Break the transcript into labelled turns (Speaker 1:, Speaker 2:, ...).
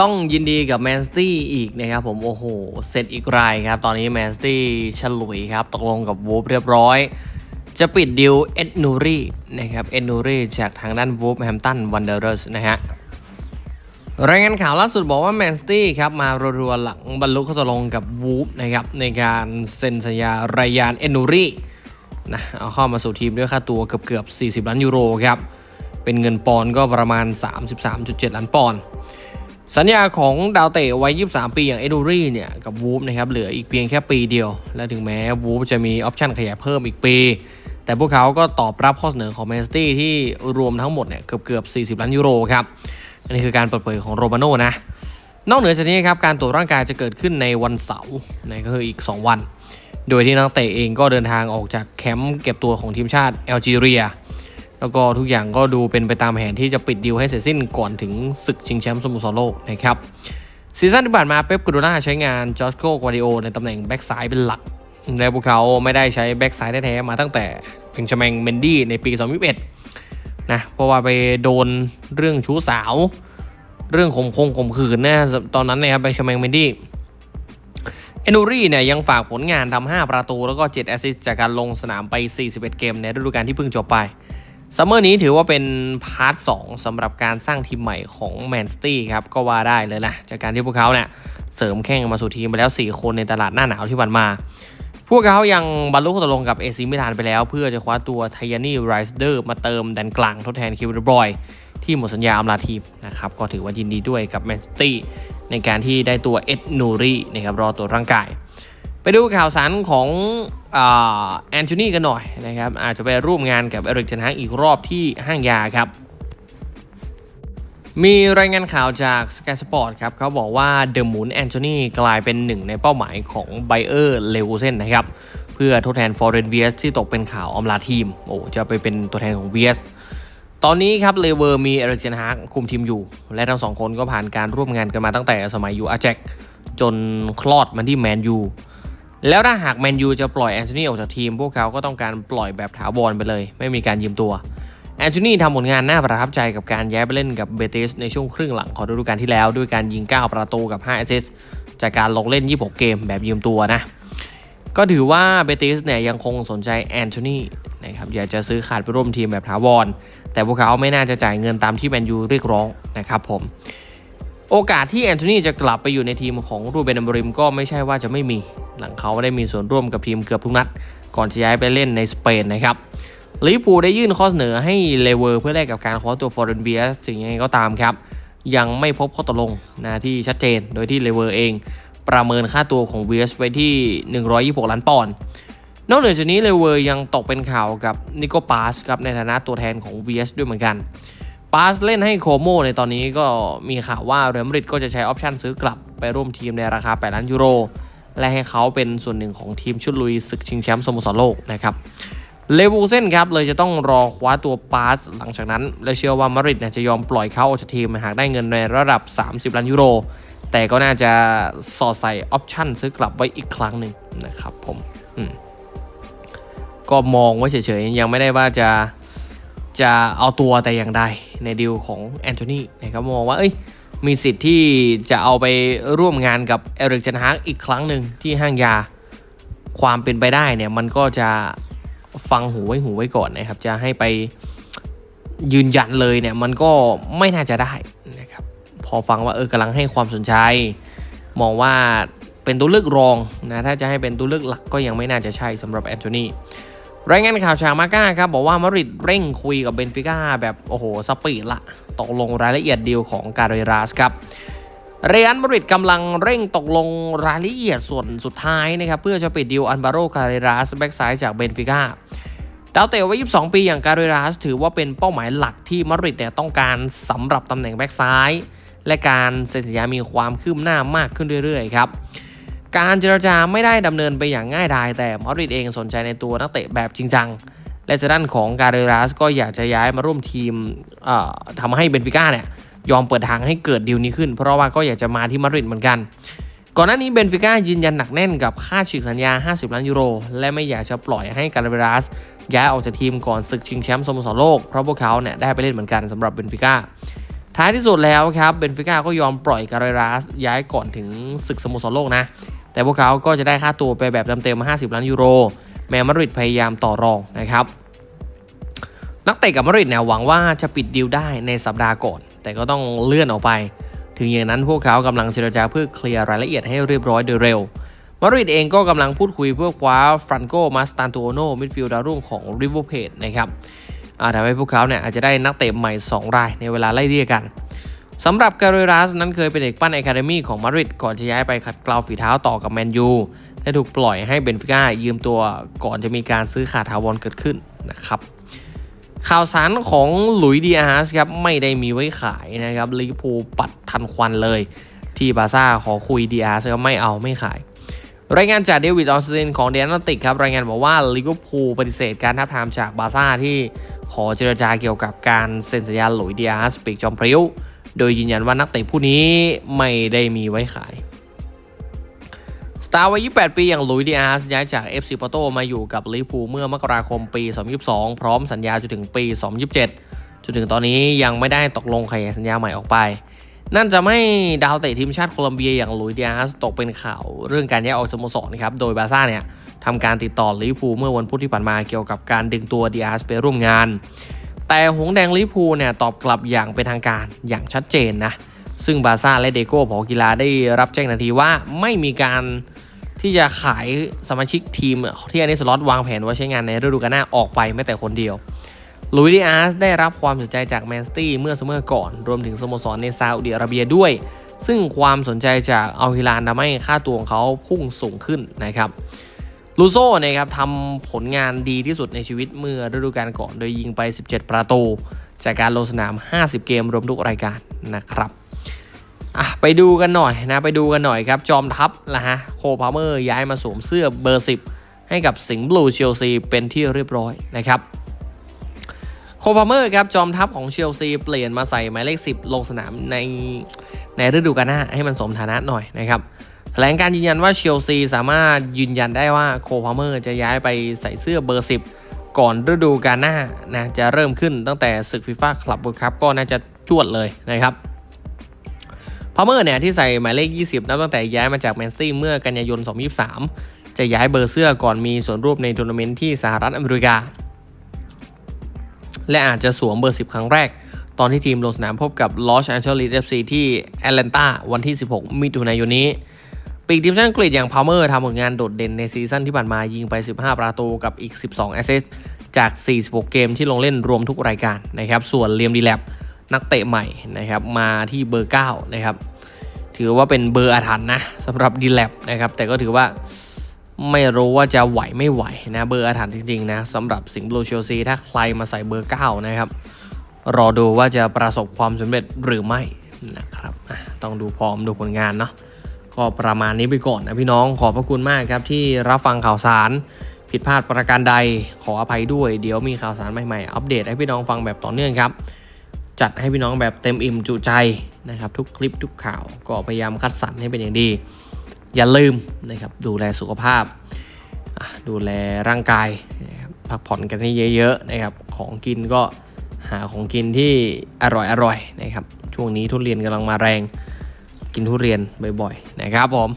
Speaker 1: ต้องยินดีกับแมนสตี้อีกนะครับผม โอ้โห เสร็จอีกรายครับ ตอนนี้แมนสตี้ฉลุยครับ ตกลงกับวูฟเรียบร้อย จะปิดดิวเอ็ดนูรีนะครับ เอ็ดนูรีจากทางด้านวูฟแฮมตันวันเดอร์สนะฮะรายงานข่าวล่าสุดบอกว่าแมนสตี้ครับ มารัวๆหลังบรรลุข้อตกลงกับวูฟนะครับ ในการเซ็นสัญญารายยานเอ็นนูรีนะเอาเข้ามาสู่ทีมด้วยค่าตัวเกือบเกือบ40 ล้านยูโรครับ เป็นเงินปอนก็ประมาณ 33.7 ล้านปอนด์ สัญญาของดาวเตะวัย 23 ปีอย่างเอดูรี่เนี่ย กับวูฟนะครับเหลืออีกเพียงแค่ปีเดียว และถึงแม้วูฟจะมีออปชันขยายเพิ่มอีกปี แต่พวกเขาก็ตอบรับข้อเสนอของแมนสตี้ที่รวมทั้งหมดเนี่ยเกือบเกือบ 40 ล้านยูโรครับอันนี้คือการเปิดเผยของโรมาโน่นะ นอกเหนือจากนี้ครับการตรวจร่างกายจะเกิดขึ้นในวันเสาร์นะก็คืออีก 2 วัน โดยที่นักเตะเองก็เดินทางออกจากแคมป์เก็บตัวของทีมชาติแอลจีเรีย แล้วก็ทุกอย่างก็ดูเป็นไปตามแผนที่จะปิดดีลให้เสร็จสิ้นก่อนถึงศึกชิงแชมป์สโมสรโลกนะครับซีซั่นที่ผ่านมาเป๊ปกูโดนาใช้งานจอร์จโกกวาดิโอในตำแหน่งแบ็กซ้ายเป็นหลัก และพวกเขาไม่ได้ใช้แบ็กซ้ายแท้ๆมาตั้งแต่เพ็งชแมงเมนดี้ในปี 2021นะเพราะว่าไปโดนเรื่องชู้สาว เรื่องข่มคงข่มขืนนะตอนนั้นนะครับเพ็งชแมงเมนดี้เอนูรี่เนี่ยยังฝากผลงานทำ5ประตูแล้วก็ 7 แอสซิสต์จากการลงสนามไป 41 เกมในฤดูกาลที่เพิ่งจบไป ซัมเมอร์นี้ถือว่าเป็นพาร์ท2สำหรับการสร้างทีมใหม่ของแมนสตี้ครับ ก็ว่าได้เลยนะจากการที่พวกเขาเนี่ยเสริมแข่งมาสู่ทีมไปแล้ว 4 คนในตลาดหน้าหนาวที่ผ่านมา พวกเขายังบรรลุข้อตกลงกับเอซิมิลานไปแล้ว เพื่อจะคว้าตัวไทยานี่ไรส์เดอร์มาเติมแดนกลางทดแทนคิวเดบรอยที่หมดสัญญาอำลาทีมนะครับก็ถือว่ายินดีด้วยกับแมนสตี้ในการที่ได้ตัวเอ็ดนูรีนะครับรอตัวร่างกาย ไปดูข่าวสารของแอนโทนีกันหน่อยนะครับอาจจะไปร่วมงานกับเอริกเทนฮากอีกรอบที่ห้างยาครับ มีรายงานข่าวจาก Sky Sport ครับเขาบอกว่าเดอะมูนแอนโทนีกลายเป็นหนึ่งในเป้าหมายของไบเออร์เลวเซนนะครับ เพื่อทดแทนฟอร์เรนเวียสที่ตกเป็นข่าวอำลาทีม โอ้จะไปเป็นตัวแทนของเวียสตอนนี้ครับเลเวอร์มีเอริกเทนฮากคุมทีมอยู่ และทั้งสองคนก็ผ่านการร่วมงานกันมาตั้งแต่สมัยอยู่อาแจกจนคลอดมาที่แมนยู แล้วถ้าหากแมนยูจะปล่อยแอนโทนีออกจากทีม พวกเขาก็ต้องการปล่อยแบบถาวรไปเลย ไม่มีการยืมตัวแอนโทนีทำผลงานน่าประทับใจกับการย้ายไปเล่นกับเบติสในช่วงครึ่งหลังของฤดูกาลที่แล้ว ด้วยการยิง 9 ประตูกับ 5 แอสซิสต์จากการลงเล่น 26 เกมแบบยืมตัวนะ ก็ถือว่าเบติสเนี่ยยังคงสนใจแอนโทนีนะครับอยากจะซื้อขาดไปร่วมทีมแบบถาวร แต่พวกเขาไม่น่าจะจ่ายเงินตามที่แมนยูเรียกร้องนะครับผมโอกาสที่แอนโทนีจะกลับไปอยู่ในทีมของรูเบนอัมบริมก็ไม่ใช่ว่าจะไม่มี หลังเขาได้มีส่วนร่วมกับทีมเกือบทุกนัด ก่อนจะย้ายไปเล่นในสเปนนะครับลิเวอร์พูได้ยื่นข้อเสนอให้เลเวอร์เพื่อแลกกับการคว้าตัวฟอร์เรนเวียสถึงยังไงก็ตามครับ ยังไม่พบข้อตกลงนะที่ชัดเจน โดยที่เลเวอร์เอง ประเมินค่าตัวของเวียสไว้ที่ 126 ล้านปอนด์นอกเหนือจากนี้เลเวอร์ยังตกเป็นข่าวกับนิโกปาสครับในฐานะตัวแทนของ VS ด้วยเหมือนกันปาสเล่นให้โคโมในตอนนี้ก็มีข่าวว่าเรอัลมาดริดก็จะใช้ออปชั่นซื้อกลับไปร่วมทีมในราคา 8 ล้านยูโร และให้เขาเป็นส่วนหนึ่งของทีมชุดลุยศึกชิงแชมป์สโมสรโลกนะครับเลวูเซนครับเลยจะต้องรอคว้าตัวปาสหลังจากนั้น และเชื่อว่ามาริดเนี่ยจะยอมปล่อยเขาออกจากทีมหากได้เงินในระดับ 30 ล้านยูโร แต่ก็น่าจะสอดใส่ออปชั่นซื้อกลับไว้อีกครั้งหนึ่งนะครับผมมก็มองไว้เฉยๆ ยังไม่ได้ว่าจะจะเอาตัวแต่อย่างใดในดีลของแอนโทนีนะครับมองว่าเอ้ย มีสิทธิ์ที่จะเอาไปร่วมงานกับเอริกเจนฮากอีกครั้งหนึ่งที่ห้างยาความเป็นไปได้เนี่ยมันก็จะฟังหูไว้หูไว้ก่อนนะครับ จะให้ไปยืนยันเลยเนี่ยมันก็ไม่น่าจะได้นะครับพอฟังว่าเออกำลังให้ความสนใจ มองว่าเป็นตัวเลือกรองนะถ้าจะให้เป็นตัวเลือกหลักก็ยังไม่น่าจะใช่สำหรับแอนโทนี รายงานข่าวชาวมาก้าครับบอกว่ามาริดเร่งคุยกับเบนฟิก้าแบบโอ้โหสปีดละตกลงรายละเอียดดีลของการเรรัสครับเรอัลมาริดกำลังเร่งตกลงรายละเอียดส่วนสุดท้ายนะครับเพื่อจะปิดดีลอันบาโรการเรรัสแบ็กซ้ายจากเบนฟิก้าดาวเตะวัย22 ปีอย่างการเรรัสถือว่าเป็นเป้าหมายหลักที่มาริดเนี่ยต้องการสำหรับตำแหน่งแบ็กซ้าย และการเซ็นสัญญามีความคืบหน้ามากขึ้นเรื่อยๆครับ การเจรจาไม่ได้ดำเนินไปอย่างง่ายดายแต่มาดริดเองสนใจในตัวนักเตะแบบจริงจังและจากด้านของการเรรัสก็อยากจะย้ายมาร่วมทีมทำให้เบนฟิก้าเนี่ยยอมเปิดทางให้เกิดดีลนี้ขึ้น เพราะว่าก็อยากจะมาที่มาดริดเหมือนกัน ก่อนหน้านี้เบนฟิก้ายืนยันหนักแน่นกับค่าฉีกสัญญา 50 ล้านยูโร และไม่อยากจะปล่อยให้การเรรัสย้ายออกจากทีมก่อนศึกชิงแชมป์สโมสรโลก เพราะพวกเขาเนี่ยได้ไปเล่นเหมือนกันสำหรับเบนฟิก้าทท้ายที่สุดแล้วครับเบนฟิก้าก็ยอมปล่อยการเรรัสย้ายก่อนถึงศึกสโมสรโลกนะ แต่พวกเขาก็จะได้ค่าตัวไปแบบเต็มๆ50 ล้านยูโร แม้มาดริดพยายามต่อรองนะครับ นักเตะกับมาดริดเนี่ยหวังว่าจะปิดดีลได้ในสัปดาห์ก่อน แต่ก็ต้องเลื่อนออกไป ถึงอย่างนั้นพวกเขากำลังเจรจาเพื่อเคลียร์รายละเอียดให้เรียบร้อยโดยเร็ว มาดริดเองก็กำลังพูดคุยเพื่อคว้าฟรานโกมาสตานโตโนมิดฟิลด์ดาวรุ่งของริเวอร์เพดนะครับอ่าทำให้พวกเขาเนี่ยอาจจะได้นักเตะใหม่ 2 รายในเวลาไล่เรียกกัน สำหรับการเรรัสนั้นเคยเป็นเด็กปั้นอคาเดมีของมาดริดก่อนจะย้ายไปขัดเกลาฝีเท้าต่อกับแมนยูและถูกปล่อยให้เบนฟิก้ายืมตัวก่อนจะมีการซื้อขาดทาวรเกิดขึ้นนะครับข่าวสารของหลุยส์ดีอาร์สครับไม่ได้มีไว้ขายนะครับลิเวอร์พูลปัดทันควันเลย ที่บาซ่าขอคุยดีอาร์สก็ไม่เอาไม่ขาย รายงานจากเดวิดออสตินของเดียนติกครับรายงานบอกว่าลิเวอร์พูลปฏิเสธการทับทามจากบาซ่าที่ขอเจรจาเกี่ยวกับการเซ็นสัญญาหลุยส์ดีอาร์สปีกจอมพริ้ว โดยยืนยันว่านักเตะผู้นี้ไม่ได้มีไว้ขายสตาร์วัย 28 ปีอย่างหลุยส์ดีอาร์สย้ายจาก FC ปอโตมาอยู่กับลิเวอร์พูลเมื่อมกราคมปี 2022 พร้อมสัญญาจนถึงปี 2027 จนถึงตอนนี้ยังไม่ได้ตกลงขยายสัญญาใหม่ออกไป นั่นจะไม่ดาวเตะทีมชาติโคลัมเบียอย่างหลุยส์ดีอาร์สตกเป็นข่าวเรื่องการย้ายออกสโมสรครับ โดยบาร์ซ่าเนี่ยทำการติดต่อลิเวอร์พูลเมื่อวันพุธที่ผ่านมาเกี่ยวกับการดึงตัวดีอาร์สไปร่วมงาน แต่หงแดงลิพูเนี่ยตอบกลับอย่างเป็นทางการอย่างชัดเจนนะ ซึ่งบาร์ซ่าและเดโก้ผอกีฬาได้รับแจ้งทันทีว่าไม่มีการที่จะขายสมาชิกทีมที่อันนี้สล็อตวางแผนว่าใช้งานในฤดูกาลหน้าออกไปแม้แต่คนเดียวลุยดีอาร์สได้รับความสนใจจากแมนสตี้เมื่อสมัยก่อน รวมถึงสโมสรในซาอุดิอาระเบียด้วย ซึ่งความสนใจจากอัลฮิลานทำให้ค่าตัวของเขาพุ่งสูงขึ้นนะครับ ลูโซ่นะครับทำผลงานดีที่สุดในชีวิตเมื่อฤดูกาลก่อน โดยยิงไป 17 ประตู จากการลงสนาม 50 เกมรวมทุกรายการนะครับอะไปดูกันหน่อยนะ ไปดูกันหน่อยครับ จอมทัพนะฮะโคพาเมอร์ย้ายมาสวมเสื้อเบอร์ 10 ให้กับสิงห์บลูเชลซีเป็นที่เรียบร้อยนะครับโคพาเมอร์ครับจอมทัพของเชลซีเปลี่ยนมาใส่หมายเลข 10 ลงสนามในในฤดูกาลหน้าให้มันสมฐานะหน่อยนะครับ แถลงการยืนยันว่าเชลซีสามารถยืนยันได้ว่าโคพาเมอร์จะย้ายไปใส่เสื้อเบอร์ 10 ก่อนฤดูกาลหน้านะจะเริ่มขึ้นตั้งแต่ศึกฟีฟ่าคลับเวิลด์คัพก็น่าจะจวดเลยนะครับพาเมอร์เนี่ยที่ใส่หมายเลข 20 นับตั้งแต่ย้ายมาจากแมนซิตี้เมื่อกันยายน 2023 จะย้ายเบอร์เสื้อก่อนมีส่วนร่วมในทัวร์นาเมนต์ที่สหรัฐอเมริกา และอาจจะสวมเบอร์ 10 ครั้งแรก ตอนที่ทีมลงสนามพบกับลอสแอนเจลิสเอฟซีที่แอตแลนตาวันที่ 16 มิถุนายนนี้ ปีกทีมชาติอังกฤษอย่างพาวเมอร์ทำผลงานโดดเด่นในซีซั่นที่ผ่านมายิงไป 15 ประตูกับอีก 12 แอสเซสจาก 46 เกมที่ลงเล่นรวมทุกรายการนะครับส่วนเลียมดีแลบนักเตะใหม่นะครับมาที่เบอร์ 9 นะครับ ถือว่าเป็นเบอร์อาถรรพ์นะสำหรับดีแลบนะครับแต่ก็ถือว่าไม่รู้ว่าจะไหวไม่ไหวนะเบอร์อาถรรพ์จริงๆนะสำหรับสิงห์บลูเชลซีถ้าใครมาใส่เบอร์ 9 นะครับ รอดูว่าจะประสบความสำเร็จหรือไม่นะครับต้องดูพร้อมดูผลงานเนาะ ก็ประมาณนี้ไปก่อนนะพี่น้องขอบพระคุณมากครับที่รับฟังข่าวสารผิดพลาดประการใดขออภัยด้วย เดี๋ยวมีข่าวสารใหม่ๆ อัปเดตให้พี่น้องฟังแบบต่อเนื่องครับ จัดให้พี่น้องแบบเต็มอิ่มจุใจนะครับ ทุกคลิปทุกข่าวก็พยายามคัดสรรให้เป็นอย่างดี อย่าลืมนะครับดูแลสุขภาพ ดูแลร่างกายนะครับพักผ่อนกันให้เยอะๆนะครับของกินก็หาของกินที่อร่อยๆนะครับช่วงนี้ทุเรียนกำลังมาแรง กินทุเรียนบ่อยๆนะครับผม